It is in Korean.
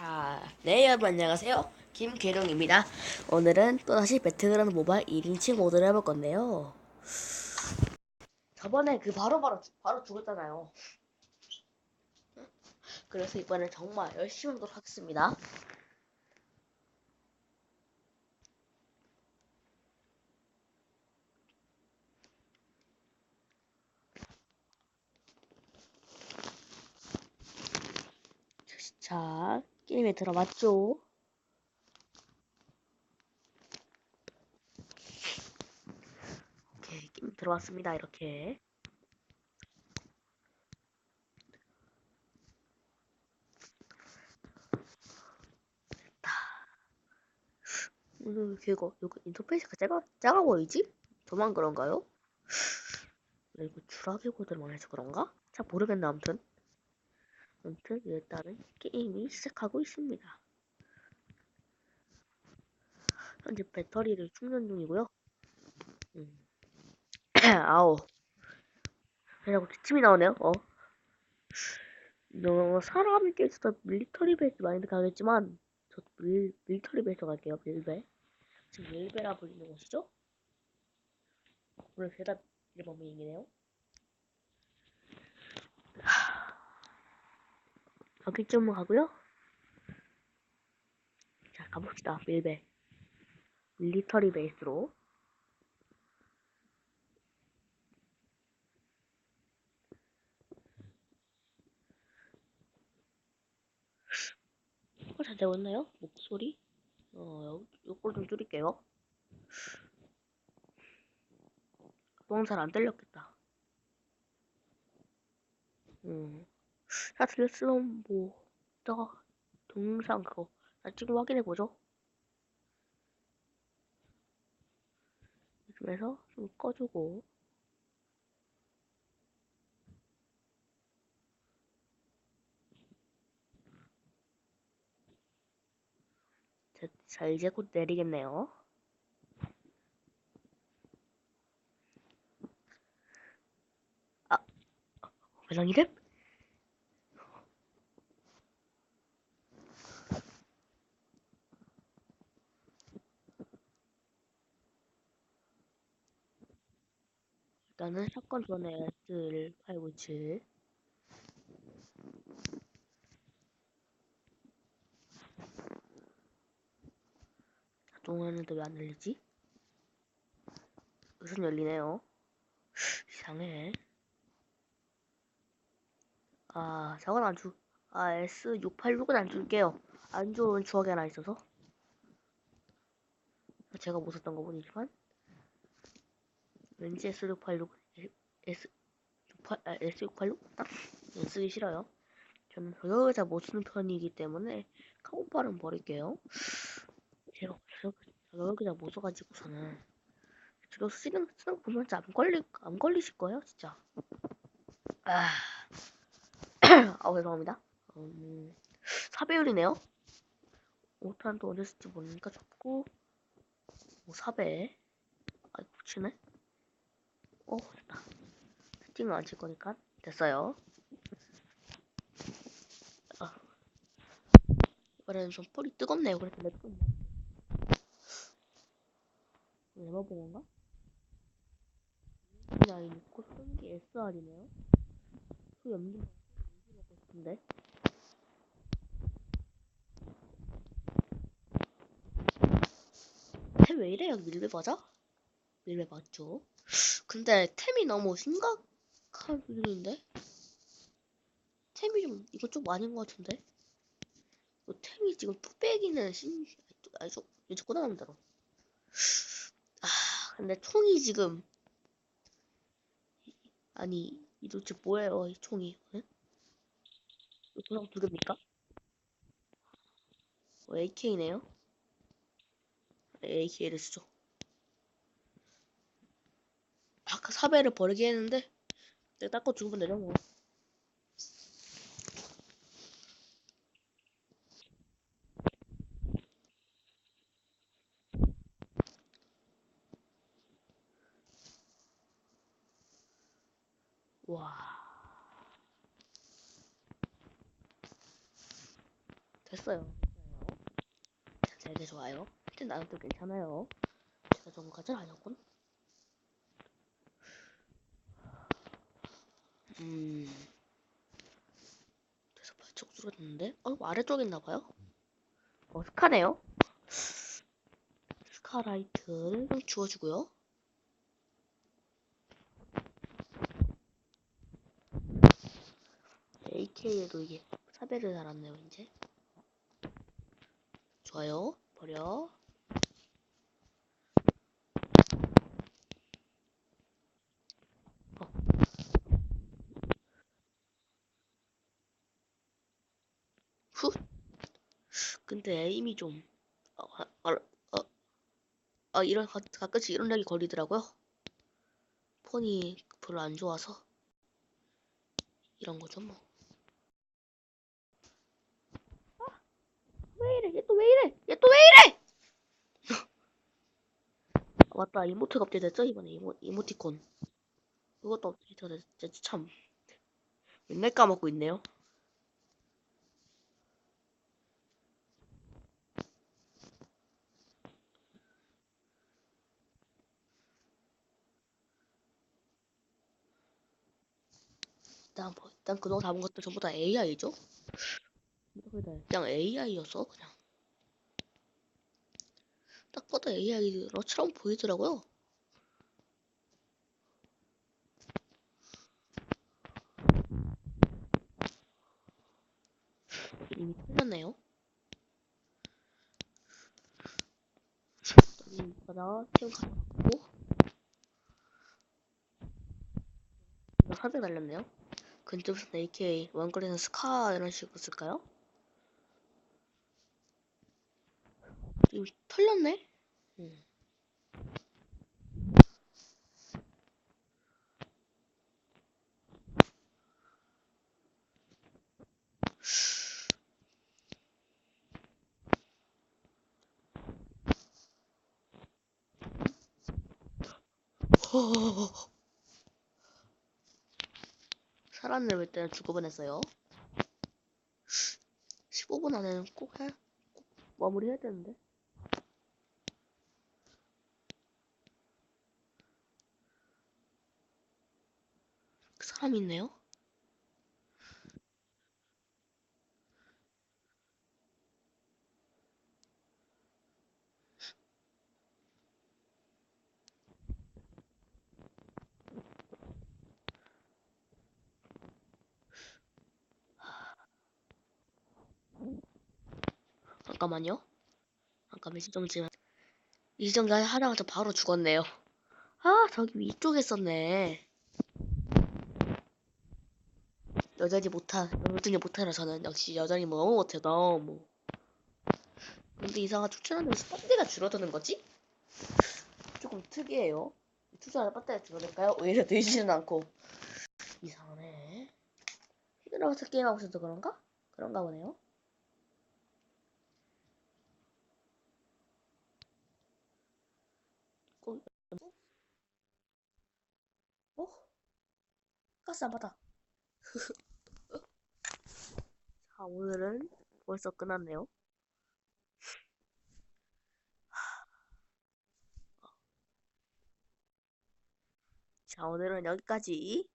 자, 네 여러분 안녕하세요. 김계룡입니다. 오늘은 또다시 배틀그라운드 모바일 1인칭 모드를 해볼 건데요. 저번에 그 바로 바로 죽- 바로 죽었잖아요. 그래서 이번엔 정말 열심히 하도록 하겠습니다. 자, 게임에 들어맞죠? 오케이, 게임 들어왔습니다. 이렇게. 됐다. 오늘 이거, 이거 인터페이스가 작아, 작아 보이지? 저만 그런가요? 이거 주라기 코드를 해서 그런가? 잘 모르겠네, 아무튼. 아무튼 일단은 게임이 시작하고 있습니다. 현재 배터리를 충전 중이고요. 음. 아우. 그래고 기침이 나오네요. 어. 너 사람이 깨서 밀리터리 베이스 마인드 가겠지만 저 밀, 밀터리 베이스 갈게요. 밀베. 지금 밀베라 불리는 것이죠? 오늘 대답 1번 미행이네요. 여기 좀 가고요. 자, 가봅시다. 밀베. 밀리터리 베이스로. 어, 잘 되고 있나요? 목소리? 어, 요걸 좀 줄일게요. 너무 잘안 들렸겠다. 음. 뭐, 이따가 동영상 그거 나중에 확인해보죠. 이쯤에서 좀 꺼주고. 자, 자, 이제 곧 내리겠네요. 아, 회장 이름? 일단은 사건 전에 S857 자동화는데 왜안 열리지? 무슨 열리네요. 이상해. 아, 저건 안 줄, 아, S686은 안 줄게요. 안 좋은 추억이 하나 있어서. 제가 못 썼던 거 보이지만. 왠지 S686, S68, 아, S686? 아, 쓰기 싫어요. 저는 저격을 잘 못 쓰는 편이기 때문에 카고팔은 버릴게요. 제가 저격, 저격을 잘못 써가지고서는 저격 쓰는, 쓰는 거 보면 진짜 안 걸리, 안 걸리실 거예요, 진짜. 아, 아 죄송합니다. 음, 4배율이네요. 5탄도 언제 쓸지 모르니까 접고, 뭐 4배. 아, 붙이네. 어, 됐다. 세팅은 안칠 거니까. 됐어요. 아. 이번에는 좀 폴이 뜨겁네요. 그래서 내 폴이. 레버보건가? 그냥 있고 쓰는 게 SR이네요. 그 염지 먹고 싶은데. 템 왜 이래요? 밀배 맞아? 밀배 맞죠? 근데 템이 너무 심각 한 수준인데? 템이 좀 이거 좀 아닌 것 같은데? 이거 템이 지금 뚝배기는 신 아니 좀 이제 대로. 아 근데 총이 지금 아니 이 도대체 뭐예요 이 총이? 응? 이거 도장 두 개입니까? 어, AK네요. AK를 쓰죠. 아까 사배를 버리게 했는데 내가 닦고 죽으면 뭐. 와. 됐어요. 됐어요. 네, 좋아요. 나는 또 괜찮아요. 제가 정도까지는 아니었군. 음. 그래서 발쪽 뚫었는데? 어, 아래쪽에 있나봐요? 어, 스카네요? 스카라이트를 좀 주워주고요. AK에도 이게 사배를 달았네요, 이제. 좋아요. 버려. 어. 후. 근데 에임이 좀, 어, 아, 아, 어, 아, 이런, 가, 가끔씩 이런 렉이 걸리더라고요. 폰이 별로 안 좋아서. 이런 거죠, 뭐. 왜 이래? 얘 또 왜 이래? 얘 또 왜 이래? 아, 맞다. 이모트가 업데이트 됐죠? 이번에 이모, 이모티콘. 그것도 업데이트가 됐지. 참. 맨날 까먹고 있네요. 일단, 뭐, 일단 그동안 잡은 것들 전부 다 AI죠? 그냥 AI였어, 그냥. 딱 봐도 AI처럼 보이더라고요. 이미 틀렸네요. 바다 지금 가고 이거 사백 날렸네요. 근접에서 AK, 원거리는 스카 이런 식으로 쓸까요? 이거 털렸네? 음. 허... 살았네 때는 죽을 뻔했어요. 15분 안에는 꼭 해, 꼭 마무리해야 되는데. 그 사람 있네요. 잠깐만요. 잠깐만 시정 지금 이정가 하다가 바로 죽었네요. 아 저기 위쪽에 있었네. 여전히 못한 여전히 못하는 저는 역시 여전히 뭐 너무 못해 너무. 근데 이상한 추천하는 스펀지가 줄어드는 거지? 조금 특이해요. 투자하는 배터리 줄어들까요? 오히려 되지는 않고 이상하네. 히드라가서 게임하고 있어서 그런가? 그런가 보네요. 어? 어? 가스 안 받아. 자, 오늘은 벌써 끝났네요. 자, 오늘은 여기까지.